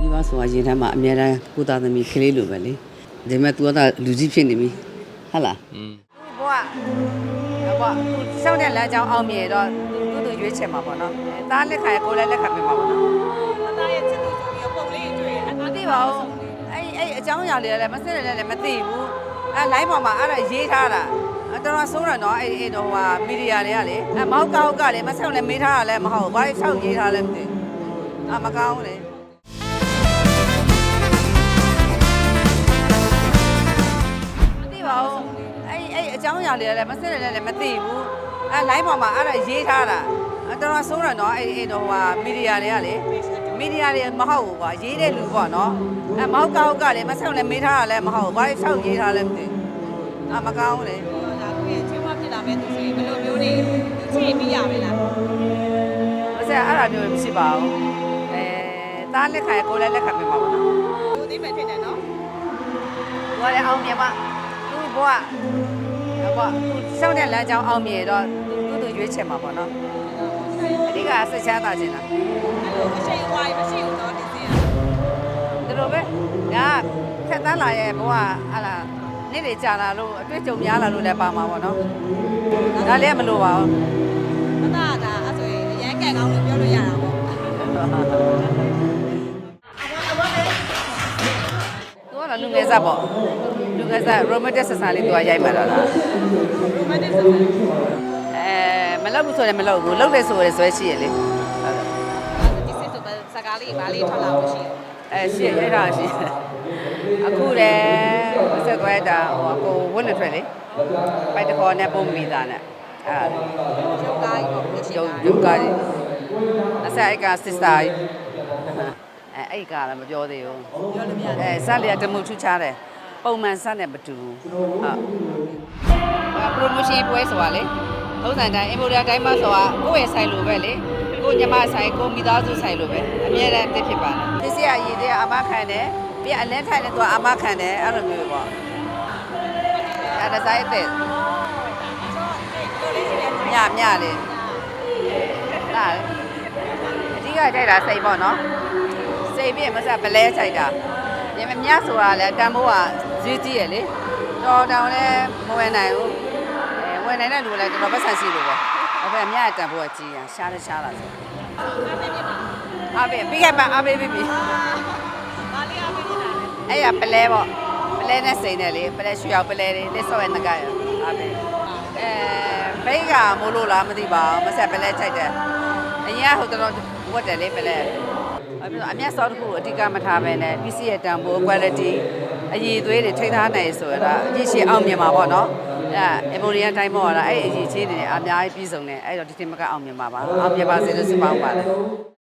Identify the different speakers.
Speaker 1: မိဘဆိုတာရင်ထဲမှာအများတန်းကိုသားသမီးကလေးလိုပဲလေဒါပေမဲ့ तू ကလူကြီးဖြစ်နေပြီဟုတ်လား
Speaker 2: อืม
Speaker 3: ဘွားဘွားစောင့်တဲ့လမ်းကြောင်းအောင်မြေတော့သူ့သူရွေးချယ်မှာပေါ့နော်သားလက်ခံရကိုလည်းလက်ခံပေးမှာပေါ့နော်
Speaker 4: မသားရဲ့ချစ်သူဆိုပြီးတော့ပုံလေးတွေ့ရ
Speaker 3: မသိပါဘူးအဲ့အဲ့အကြောင်းအရာလေးလည်းမစစ်လည်းလည်းမသိဘူးအဲ့ line ပေါ်မှာအဲ့ဒါရေးထားတာအဲ့တော်တော်ဆိုးတယ်နော်အဲ့အဲ့တော့ဟိုမီဒီယာတွေကလေအဲ့မောက်ကောက်ကလေမဆက်လည်းမေးထားတာလည်းမဟုတ်ဘူးဘာလို့ဆောက်ရေးထားလဲမသိဘူးအမကောင်းလေ ပါဘူးအဲ့အဲ့အကြောင်းအရာလေးလည်းမစစ်လည်းလည်းမသိဘူးအဲ့ line ပေါ်မှာအဲ့ဒါရေးထားတာအဲ့တော်တော်ဆိုးတယ်နော်အဲ့အဲ့တော့ဟိုမီဒီယာတွေကလေမီဒီယာတွေမဟုတ်ဘူးကွာရေးတဲ့လူပေါ့နော်အဲမောက်ကောက်ကလည်းမဆောက်လည်းမေးထားတာလည်းမဟုတ်ဘူးဘာလို့ဆောက်ရေးထားလဲမသိဘူးအမကောင်းလေ
Speaker 4: ဒါကိုရဲ့ချင်းမဖြစ်လာမဲ့သူဆိုရင်ဘယ်လိုမျိုးနေချစ်ပြီးရမလား
Speaker 3: မစက်အဲ့ဒါမျိုးမရှိပါဘူးအဲသားလက်ခံရကိုယ်လည်းလက်ခံပေးမှာပေါ့နော်
Speaker 4: သူသိမဲ့ဖြစ်တယ်နော်
Speaker 3: သူကလည်းအောင်မြင်ပါ သူ့ဘဝဘဝစောင့်တဲ့လမ်းကြောင်းအောင်မြင်တော့သူ့သူရွေးချယ်မှာပေါ့နော်အဓိကဆက်ချမ်းသာခြင်းလား
Speaker 4: အဲ့လိုအချိန်ဝိုင်းမရှိဘူးနော်ဒီစင်က
Speaker 3: ဒီလိုပဲဒါခက်တန်းလာရဲ့ဘဝဟာလာနေ့တွေကြာလာလို့အတွေ့အကြုံများလာလို့လည်းပါမှာပေါ့နော်ဒါလည်းမလိုပါဘူး လူငယ်စားပေါ့လူငယ်စား romantic ဆက်ဆံလေးသူကရိုက်မှတော့လား
Speaker 4: ရိုမန်တစ်ဆက်ဆက်
Speaker 3: အဲမလုပ်ဘူးဆိုရင်မလုပ်ဘူးလုပ်တယ်ဆိုရင်ဆွဲရှိရလေဟုတ်တယ်
Speaker 4: ဒီစစ်ဆိုပဲစကားလေးဘာလေးထွက်လာလို့ရှိရင်
Speaker 3: အဲရှိရရိုက်တာရှိတယ်အခုလည်းဆက်သွားတာဟိုကိုဝတ်နေထွက်လေပိုက်တခေါ်နဲ့ပုံမိသားနဲ့အဲ
Speaker 4: ရုပ်ကားကြီးပေါ့လို့ရှိ
Speaker 3: ရု
Speaker 4: တာ
Speaker 3: ပ်ရုပ်ကားကြီးအဆက်အိုက်က sister ကြီး အဲအဲ့ကလည်းမပြောသေးဘူး
Speaker 4: ပြောလို့မရ
Speaker 3: အဲဆက်လျက်တမှုထူးခြားတယ်ပုံမှန်ဆက်နဲ့မတူဘူးဟုတ် promotion ပွဲဆိုတာလေထုံးစံတိုင်း emporia တိုင်းမှာဆိုတာကိုယ့်ရဲ့ဆိုင်လိုပဲလေကိုညမဆိုင်ကိုမိသားစုဆိုင်လိုပဲအမြဲတမ်းတစ်ဖြစ်ပါတယ်တစ်စီအရေးတဲ့အမခံတယ်ပြီးအလဲထိုင်တဲ့သူကအမခံတယ်အဲ့လိုမျိုးပေါ့အဲ့ဒါဆိုင်တဲ့ညညလေးလာအဓိကကြိုက်တာစိတ်ပေါ့နော်စိ တ်ပြီးမစပလဲကြိုက်တာညမမြဆိုတာလဲတန်ဖိုးကဈေးကြီးရလေတော်တောင်လဲမဝယ်နိုင်ဘူးအဲဝယ်နိုင်တဲ့လူလည်းတော်တော်ပတ်ဆံရှိလို့ပဲအဲ့ဒါမြရတန်ဖိုးကကြီးရရှားတယ်ရှားလာဆိုအားပေးပြီးခဲ့ပါအားပေးပြီးပြီ
Speaker 4: ဘာလေးအမေးနေတာလဲ
Speaker 3: အဲ့ရပလဲပေါ့ပလဲနဲ့စိန်တယ်လေပလဲရွှေရောက်ပလဲလေးလက်စော့ရဲ့ငကရအားပေးအဲဘိတ်ကမိုးလို့လားမသိပါဘူးမဆက်ပလဲချိုက်တယ်အရင်ကဟိုတော်ဝတ်တယ်လေပလဲအဲ့ ပြီးတော့အမျက်စောတစ်ခုအဓိကမထားပဲနဲ့ PC ရဲ့တန်ဖိုး quality အရည်သွေးတွေထိန်းထားနိုင်ဆိုတော့အကြီးရှိအောင်မြင်မှာပေါ့နော်အဲ့အမေရိကန်တိုင်းပေါ်လာအဲ့အရည်ချင်းတွေအများကြီးပြည့်စုံတယ်အဲ့တော့ဒီတင်မကအောင်မြင်ပါပါအောင်မြင်ပါစေလို့ဆုတောင်းပါတယ်